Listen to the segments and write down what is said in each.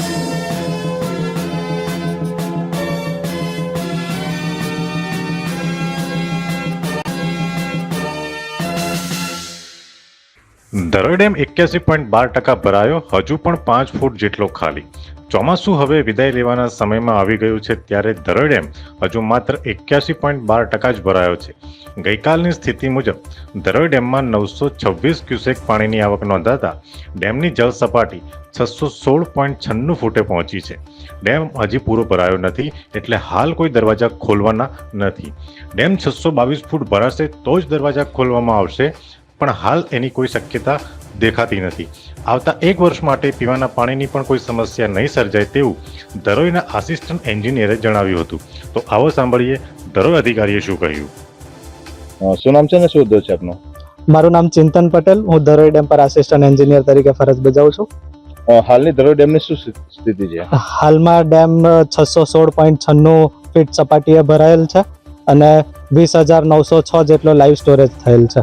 Thank you. Dharoi dam એક્યાસી point બાર ટકા ભરાયો, હજુ પણ પાંચ ફૂટ જેટલો ખાલી. ચોમાસું હવે વિદાય લેવાના સમયમાં આવી ગયું છે ત્યારે ધરોઈ ડેમ હજુ માત્ર એક્યાસી પોઈન્ટ બાર ટકા જ ભરાયો છે. ગઈકાલની સ્થિતિ મુજબ દરોઈ ડેમમાં નવસો છવ્વીસ ક્યુસેક પાણીની આવક નોંધાતા ડેમની જળ સપાટી છસો સોળ પોઈન્ટ છન્નું ફૂટે પહોંચી છે. ડેમ હજી પૂરો ભરાયો નથી, એટલે હાલ કોઈ દરવાજા ખોલવાના નથી. ડેમ છસો બાવીસ ફૂટ ભરાશે તો જ દરવાજા ખોલવામાં આવશે. પણ હાલ એની કોઈ શક્યતા દેખાતી નથી. આવતા એક વર્ષ માટે પીવાના પાણીની પણ કોઈ સમસ્યા નહીં સર્જાય તેવું ધરોઈના આસિસ્ટન્ટ એન્જિનિયરે જણાવ્યું હતું. તો આવો સાંભળીએ ધરોઈ અધિકારીએ શું કહ્યું. શું નામ છે ને શું ઉદ્યોગ છે આપનો? મારું નામ ચિંતન પટેલ. હું ધરોઈ ડેમ પર આસિસ્ટન્ટ એન્જિનિયર તરીકે ફરજ બજાવું છું. હાલની ધરોઈ ડેમની શું સ્થિ- સ્થિતિ છે? હાલમાં ડેમ છસો સોળ પોઈન્ટ છન્નું ફીટ સપાટીએ ભરાયેલ છે અને વીસ હજાર નવસો છ જેટલો લાઈવ સ્ટોરેજ થયેલ છે.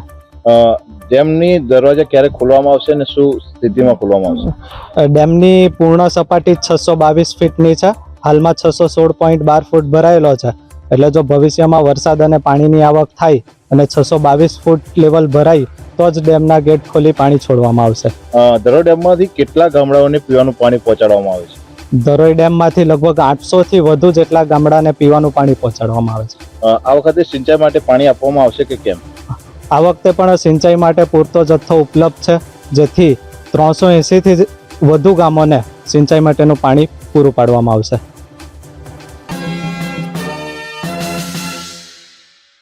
ડેમની દરવાજા ક્યારે ખોલવામાં આવશે અને શું સ્થિતિમાં ખોલવામાં આવશે? ડેમની પૂર્ણ સપાટી છસો બાવીસ ફીટની છે. હાલમાં છસો સોળ પોઈન્ટ બાર ફૂટ ભરાયેલો છે. એટલે જો ભવિષ્યમાં વરસાદ અને પાણીની આવક થાય અને છસો બાવીસ ફૂટ લેવલ ભરાય તો જ ડેમના ગેટ ખોલી પાણી છોડવામાં આવશે. ધરોઈ ડેમમાંથી કેટલા ગામડાઓને પીવાનું પાણી પહોંચાડવામાં આવે છે? ધરોઈ ડેમમાંથી લગભગ આઠસો થી વધુ જેટલા ગામડાને પીવાનું પાણી પહોંચાડવામાં આવે છે. આ વખતે સિંચાઈ માટે પાણી આપવામાં આવશે કે કેમ? આ વખતે પણ સિંચાઈ માટે પૂરતો જથ્થો ઉપલબ્ધ છે, જેથી ત્રણસો એંસીથી વધુ ગામોને સિંચાઈ માટેનું પાણી પૂરું પાડવામાં આવશે.